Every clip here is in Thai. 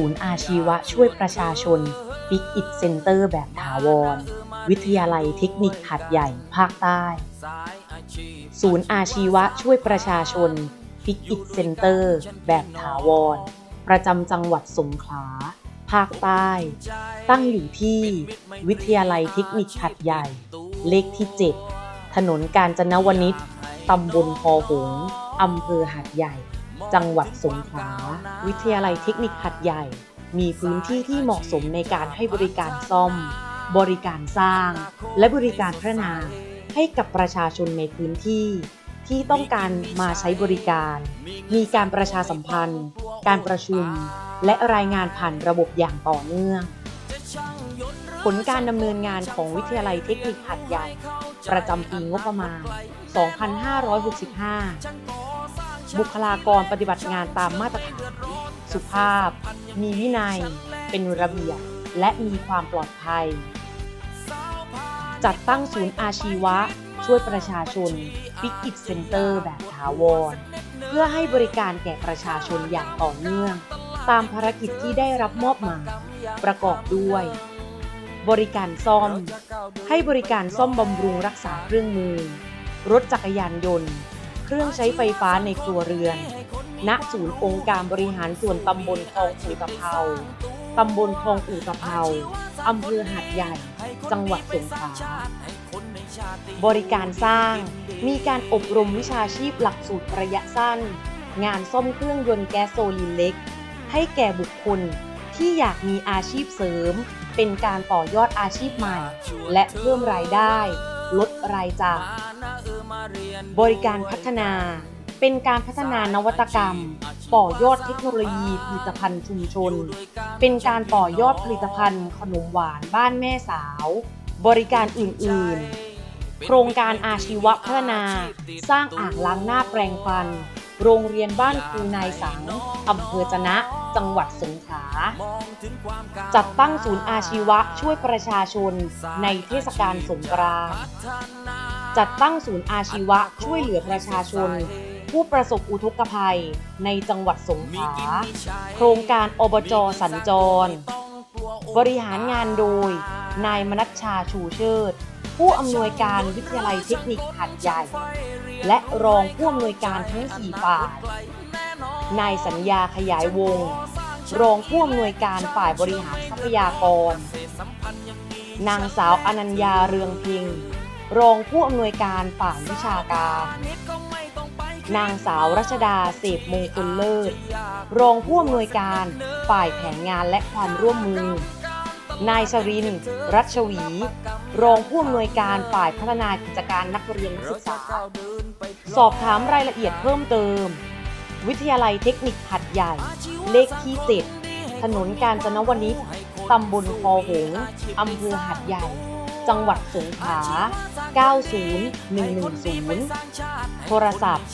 ศูนย์อาชีวะช่วยประชาชน Big It Center แบบถาวร วิทยาลัยเทคนิคหัดใหญ่ภาคใต้ ศูนย์อาชีวะช่วยประชาชน Big It Center แบบถาวร ประจำจังหวัดสงขลา ภาคใต้ ตั้งอยู่ที่ วิทยาลัยเทคนิคหัดใหญ่ เลขที่ 7 ถนนกาญจนวนิชตำบลพอหงอำเภอหัดใหญ่ จังหวัดสงขลา วิทยาลัยเทคนิคหัดใหญ่ มีพื้นที่ที่เหมาะสมในการให้บริการซ่อม บริการสร้าง และบริการพัฒนา ให้กับประชาชนในพื้นที่ที่ต้องการมาใช้บริการ มีการประชาสัมพันธ์ การประชุม และรายงานผ่านระบบอย่างต่อเนื่อง ผลการดำเนินงานของวิทยาลัยเทคนิคหัดใหญ่ ประจำปีงบประมาณ 2565 บุคลากรปฏิบัติงานตามมาตรฐาน สุภาพ มีวินัย เป็นระเบียบ และมีความปลอดภัย จัดตั้งศูนย์อาชีวะ ช่วยประชาชน Big It Center แบบถาวร เพื่อให้บริการแก่ประชาชนอย่างต่อเนื่อง ตามภารกิจที่ได้รับมอบหมายประกอบด้วย บริการซ่อม ให้บริการซ่อมบำรุงรักษาเครื่องมือ รถจักรยานยนต์ เครื่องใช้ไฟฟ้าในครัวเรือน ณ ศูนย์องค์การบริหารส่วนตำบลคลองอู่ตะเภาตำบลคลองอู่ตะเภาอำเภอหัดใหญ่ จังหวัดสงขลาบริการสร้าง มีการอบรมวิชาชีพหลักสูตรระยะสั้น งานซ่อมเครื่องยนต์แก๊สโซลีนเล็ก ให้แก่บุคคลที่อยากมีอาชีพเสริม เป็นการต่อยอดอาชีพใหม่ และเพิ่มรายได้ ลดรายจ่าย บริการพัฒนา เป็นการพัฒนานวัตกรรม ต่อยอดเทคโนโลยีผลิตภัณฑ์ชุมชน เป็นการต่อยอดผลิตภัณฑ์ขนมหวานบ้านแม่สาว บริการอื่น ๆ โครงการอาชีวพัฒนา สร้างอ่างล้างหน้าแปรงฟัน โรงเรียนบ้านครูนายสังอำเภอจะนะ จังหวัดสงขลา จัดตั้งศูนย์อาชีวะช่วยประชาชนในเทศกาลสงกรานต์ จัดตั้งศูนย์อาชีวะช่วยเหลือประชาชน ผู้ประสบอุทกภัยในจังหวัดสงขลาโครงการอบจสัญจร บริหารงานโดย นายมนัชชาชูเชิด ผู้อำนวยการวิทยาลัยเทคนิคหัดใหญ่ และรองผู้อำนวยการทั้ง 4 ฝ่าย นายสัญญาขยายวง รองผู้อำนวยการฝ่ายบริหารทรัพยากร นางสาวอนัญญาเรืองพิง รองผู้อำนวยการฝ่ายวิชาการ นางสาวรัชดาเสพมงคลเลิศ รองผู้อำนวยการฝ่ายแผนงานและความร่วมมือ นายชริน รัชวี รองผู้อำนวยการฝ่ายพัฒนากิจการนักเรียนนักศึกษา สอบถามรายละเอียดเพิ่มเติม วิทยาลัยเทคนิคหัดใหญ่ เลขที่7ถนนกาญจนวนิชตำบลคอหงอำเภอหัดใหญ่ จังหวัดสงขลา 90110 โทรศัพท์ 074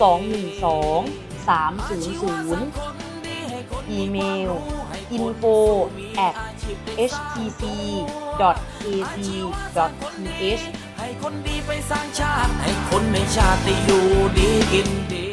212 300 อีเมล info at htc ac th ให้คนดีไปสร้างชาติ ให้คนในชาติอยู่ดีกินดี